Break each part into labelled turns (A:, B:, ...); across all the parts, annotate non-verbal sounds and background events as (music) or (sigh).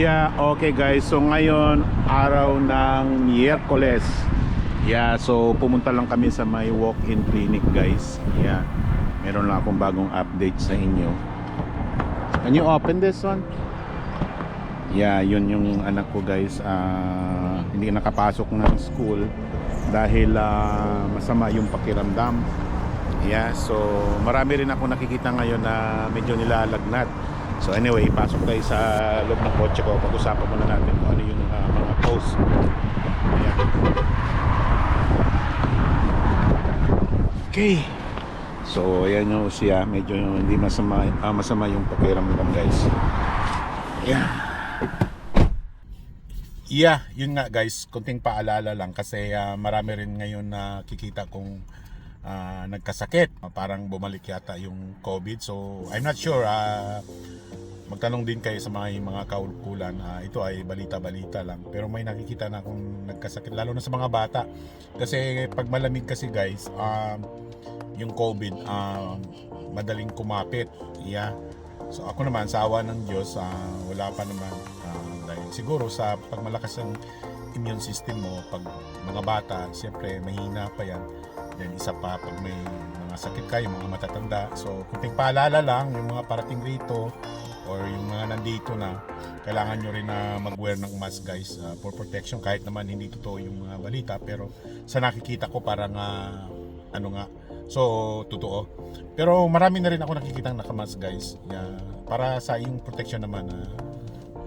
A: Yeah, okay guys. So ngayon, araw ng Miyerkules. Yeah, so pumunta lang kami sa may walk-in clinic guys. Yeah. Meron lang akong bagong update sa inyo. Can you open this one? Yeah, yun yung anak ko guys. Ah, hindi nakapasok ng school dahil ah, masama yung pakiramdam. Yeah, so marami rin ako nakikita ngayon na medyo nilalagnat. So anyway, pasok tayo sa loob ng kotse ko. Pag-usapan muna natin kung ano yung ah, mga post. Ayan. Okay. So ayan yung siya. Medyo hindi masama, ah, masama yung pakiramdam guys. Yeah. Yeah, yun nga guys, kunting paalala lang kasi ah, marami rin ngayon na kikita kong ah, nagkasakit. Parang bumalik yata yung COVID. So, I'm not sure. ah, magtanong din kayo sa mga mga kaulkulan. Ah, ito ay balita-balita lang. Pero may nakikita na akong nagkasakit, lalo na sa mga bata. Kasi pag malamig kasi guys, um, yung COVID, um, madaling kumapit. Yeah. So ako naman, sa awa ng Diyos, ah, wala pa naman. Ah, dahil siguro sa pagmalakas ng immune system mo, pag mga bata, siyempre mahina pa yan. Then isa pa, pag may mga sakit kayo, mga matatanda. So kunting paalala lang, yung mga parating rito, or yung mga nandito na, kailangan nyo rin na mag-wear ng mask guys ah, for protection. Kahit naman hindi totoo yung mga balita, pero sa nakikita ko parang ah, ano nga, So, totoo. Pero marami na rin ako nakikitang nakamask guys. Yeah, para sa yung protection naman ah,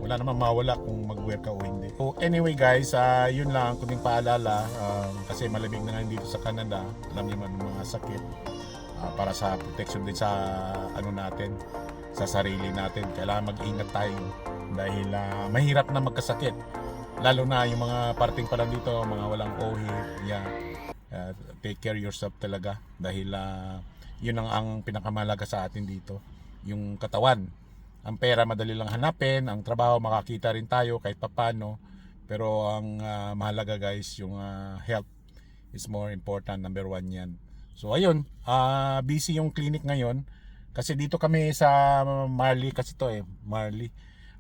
A: wala naman mawala kung mag-wear ka o hindi. So anyway guys, ah, yun lang kuning paalala um, kasi malamig na ngayon dito sa Canada. Alam niyo man mga sakit Ah, para sa protection din sa ano natin sa sarili natin. Kailangan mag-ingat tayo dahil ah, mahirap na magkasakit. Lalo na yung mga parting pa lang dito, mga walang OHIP, yeah. Uh, take care yourself talaga dahil ah, yun ang, ang pinakamalaga sa atin dito yung katawan ang pera madali lang hanapin ang trabaho makakita rin tayo kahit papano pero ang ah, mahalaga guys yung ah, health is more important number one yan. So ayun ah, busy yung clinic ngayon. Kasi dito kami sa Marley kasi to eh Marley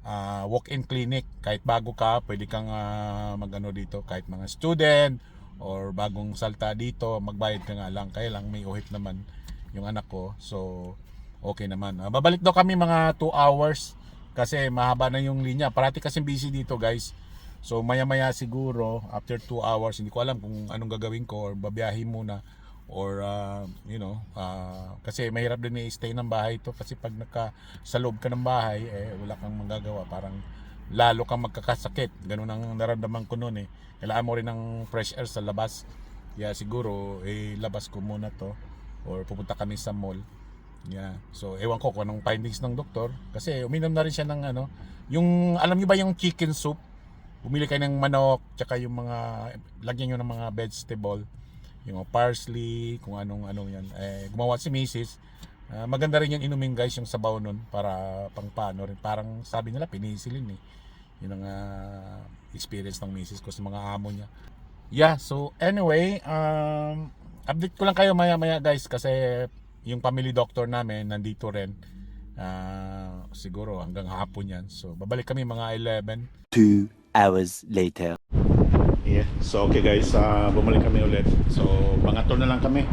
A: ah, walk-in clinic. Kahit bago ka pwede kang ah, magano dito. Kahit mga student or bagong salta dito magbayad ka nga lang. Kaya lang may uhip naman yung anak ko. So okay naman. Ah, babalik daw kami mga 2 hours kasi mahaba na yung linya. Parati kasi busy dito guys so maya maya siguro after 2 hours hindi ko alam kung anong gagawin ko or babiyahin muna or ah, you know ah, kasi mahirap din i-stay ng bahay to kasi pag naka sa loob ka ng bahay eh wala kang magagawa. Parang lalo kang magkakasakit. Ganun ang naramdaman ko noon eh. Kailangan mo rin ng fresh air sa labas. Kaya siguro eh labas ko muna to or pupunta kami sa mall. Yeah. So ewan ko kung anong findings ng doktor. Kasi uminom na rin siya ng ano. Yung alam niyo ba yung chicken soup bumili kayo ng manok tsaka yung mga lagyan niyo ng mga vegetable yung parsley kung anong anong yan eh gumawa si Mrs. Ah, maganda rin yung inumin guys yung sabaw nun para pang paano rin. Parang sabi nila pinisilin eh. Yun ang ah, experience ng Mrs. ko sa mga amo niya. Yeah so anyway um, update ko lang kayo maya maya guys kasi yung family doctor namin nandito rin. Ah, siguro hanggang hapon yan. So babalik kami mga 11
B: Two hours later.
A: Yeah. So okay guys, ah, bumalik kami ulit. So tour na lang kami.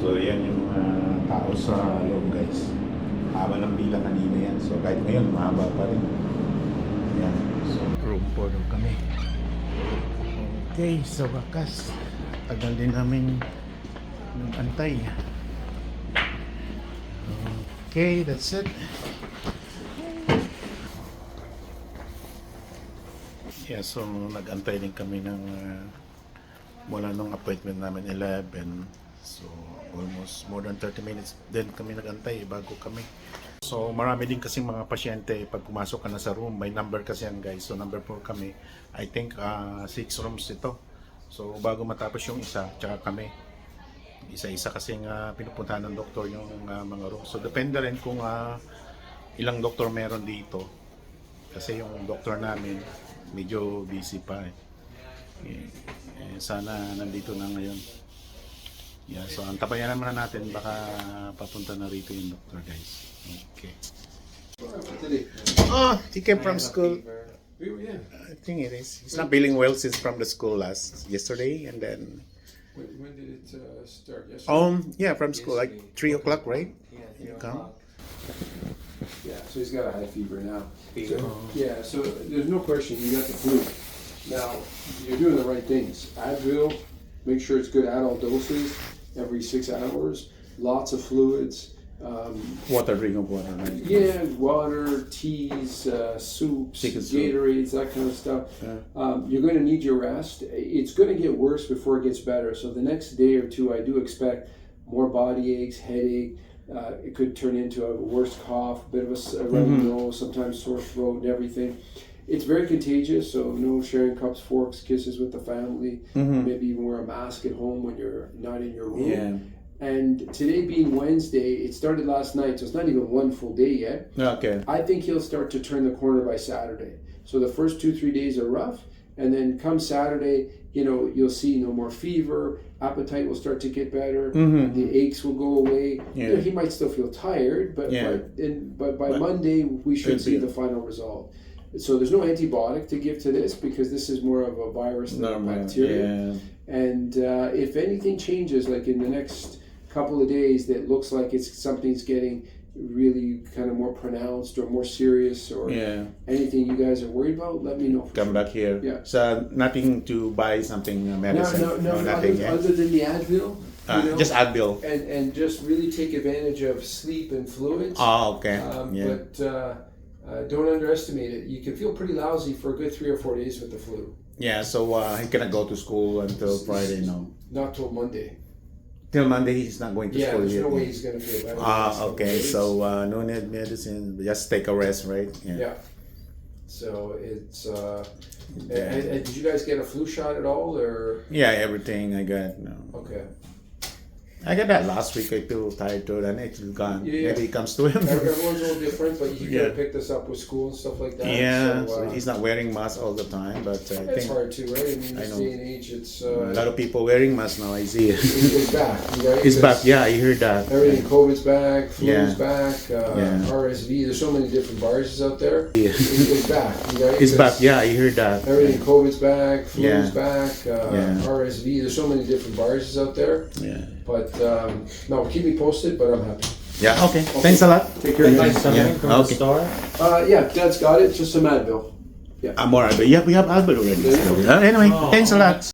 A: So yan yung ah, tao sa loob guys. Haba ng bilang kanina yan. So kahit ngayon, mahaba pa rin. Yan. So room 4 doon kami. Okay, sa wakas. Tagal din namin nag-antay. Okay, that's it. Yeah, so nag-antay din kami ng uh, mula nung appointment namin 11. So almost more than 30 minutes din kami nag-antay bago kami. So marami din kasing mga pasyente pag pumasok ka na sa room, may number kasi yan guys. So number 4 kami. I think 6 rooms ito. So bago matapos yung isa, tsaka kami. Isa-isa kasi nga pinupuntahan ng doktor yung uh, mga rooms. So depende rin kung uh, ilang doktor meron dito. Kasi yung doktor namin, medyo busy pa eh. Eh, eh, sana nandito na ngayon. Yeah, so antabayan naman natin baka papunta na rito yung doktor guys. Okay. Oh, he came from school.
C: Yeah.
A: I think it is. He's not feeling well since from the school last yesterday, and then
C: When, when did it uh, start? Yesterday?
A: um yeah from school like three o'clock, right? You come.
C: Yeah, so he's got a high fever now. So, yeah, so there's no question you got the flu. Now, you're doing the right things. Advil, make sure it's good adult doses every six hours. Lots of fluids. Um,
A: Water, drink of water, right?
C: yeah, water, teas, uh, soups,
A: Chicken soup.
C: Gatorades, that kind of stuff.
A: Yeah.
C: Um, you're going to need your rest. It's going to get worse before it gets better. So the next day or two, I do expect more body aches, headache. Uh, it could turn into a worse cough, a bit of a runny
A: Mm-hmm.
C: nose, sometimes sore throat, and everything. It's very contagious, so no sharing cups, forks, kisses with the family. Maybe even wear a mask at home when you're not in your room.
A: Yeah.
C: And today being Wednesday, it started last night, so it's not even one full day yet.
A: Okay.
C: I think he'll start to turn the corner by Saturday. So the first two, three days are rough. And then come Saturday, you know, you'll see no more fever. Appetite will start to get better. The aches will go away.
A: Mm-hmm. Yeah.
C: You know, he might still feel tired, but
A: Yeah.
C: but, in, but by
A: But
C: Monday, we should see the final result. So there's no antibiotic to give to this because this is more of a virus than a bacteria.
A: Yeah.
C: And uh, if anything changes, like in the next couple of days, that looks like it's something's getting really kind of more pronounced or more serious or
A: Yeah.
C: anything you guys are worried about, let me know.
A: Come
C: sure.
A: back here.
C: Yeah.
A: So nothing to buy something uh,
C: No,
A: medicine.
C: no, no,
A: nothing.
C: other,
A: yeah?
C: other than the Advil,
A: Uh,
C: you know,
A: just Advil.
C: and and just really take advantage of sleep and fluids.
A: Oh, okay.
C: Um,
A: yeah.
C: But uh, uh, don't underestimate it. You can feel pretty lousy for a good three or four days with the flu.
A: Yeah. So uh, he cannot go to school until Friday. No.
C: Not till Monday.
A: Till Monday, he's not going to
C: Yeah,
A: school
C: there's
A: yet.
C: no way he's gonna feel better.
A: Ah, okay. So uh, no need medicine. Just take a rest, right?
C: Yeah. So it's. Uh, and, and did you guys get a flu shot at all, or
A: Yeah, everything I got. No.
C: okay?
A: I got that last week. I feel tired too, and it's gone.
C: Yeah.
A: Maybe it comes to him.
C: Everyone's all different, but you
A: Yeah.
C: could pick this up with school and stuff like that.
A: yeah,
C: so,
A: so
C: uh,
A: he's not wearing mask all the time, but I
C: it's
A: think
C: hard too, right? I mean,
A: I
C: this day and age, it's
A: a
C: uh,
A: lot of people wearing masks now. I see it.
C: it's back, right? (laughs)
A: It's back. Yeah, I heard that.
C: Everything, COVID's back, flu's
A: Yeah.
C: back, uh,
A: Yeah.
C: RSV. There's so many different viruses out there.
A: Yeah.
C: It- it's back, right? (laughs)
A: It's back. Yeah, I heard that.
C: Everything, COVID's back, flu's
A: Yeah.
C: back, uh,
A: Yeah.
C: RSV. There's so many different viruses out there.
A: Yeah.
C: But um, no, keep me posted. But I'm happy.
A: Yeah. Okay. Thanks a lot.
C: Take care.
A: Yeah.
C: guys.
A: Yeah.
D: from the
A: Okay.
D: store.
C: Uh, yeah, Dad's got it. Just some Advil.
A: I'm more Albert. Yeah, we have Albert already.
C: Yeah.
A: So, uh, anyway,
D: Oh.
A: thanks a lot.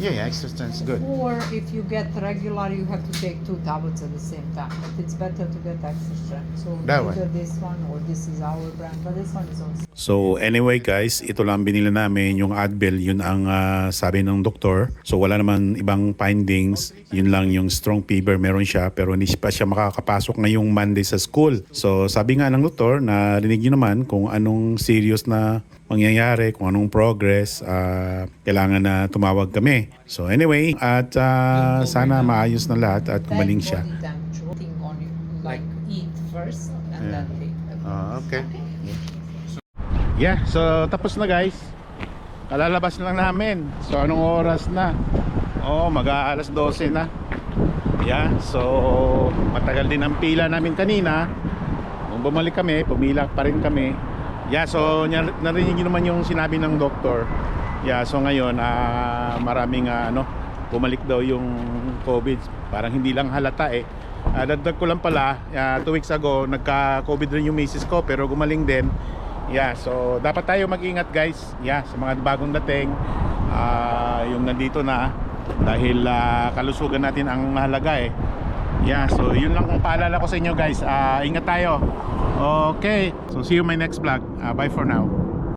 A: Yeah, yeah, extra strength is good.
E: Or if you get regular, you have to take two tablets at the same time. But it's better to get extra strength. So
A: That
E: either this one or this is our brand, but this one is also.
A: So anyway guys, ito lang binili namin yung Advil, yun ang ah, sabi ng doktor. So wala naman ibang findings, yun lang yung strong fever meron siya pero hindi pa siya makakapasok ngayong Monday sa school. So sabi nga ng doktor, narinig nyo naman kung anong serious na mangyayari, kung anong progress, ah, kailangan na tumawag kami. So anyway, at ah, sana maayos na lahat at kumaling siya.
E: Like eat first and
A: Yeah.
E: then
A: Ah, okay. Yeah, so tapos na guys. Kalalabas lang namin. So anong oras na? Oh, mag-aalas 12 na. Yeah, so matagal din ang pila namin kanina. Nung bumalik kami, pumila pa rin kami. Yeah, so nar- narinig naman yung sinabi ng doktor. Yeah, so ngayon ah, maraming ah, ano, bumalik daw yung COVID. Parang hindi lang halata eh. Ah, dagdag ko lang pala, ah, two weeks ago, nagka-COVID rin yung misis ko pero gumaling din. Yeah, so dapat tayo mag-ingat guys. Yeah, sa mga bagong dating, ah, yung nandito na dahil ah, kalusugan natin ang mahalaga eh. Yeah, so yun lang kung paalala ko sa inyo guys. Ah, ingat tayo. Okay, so see you in my next vlog. Ah, bye for now.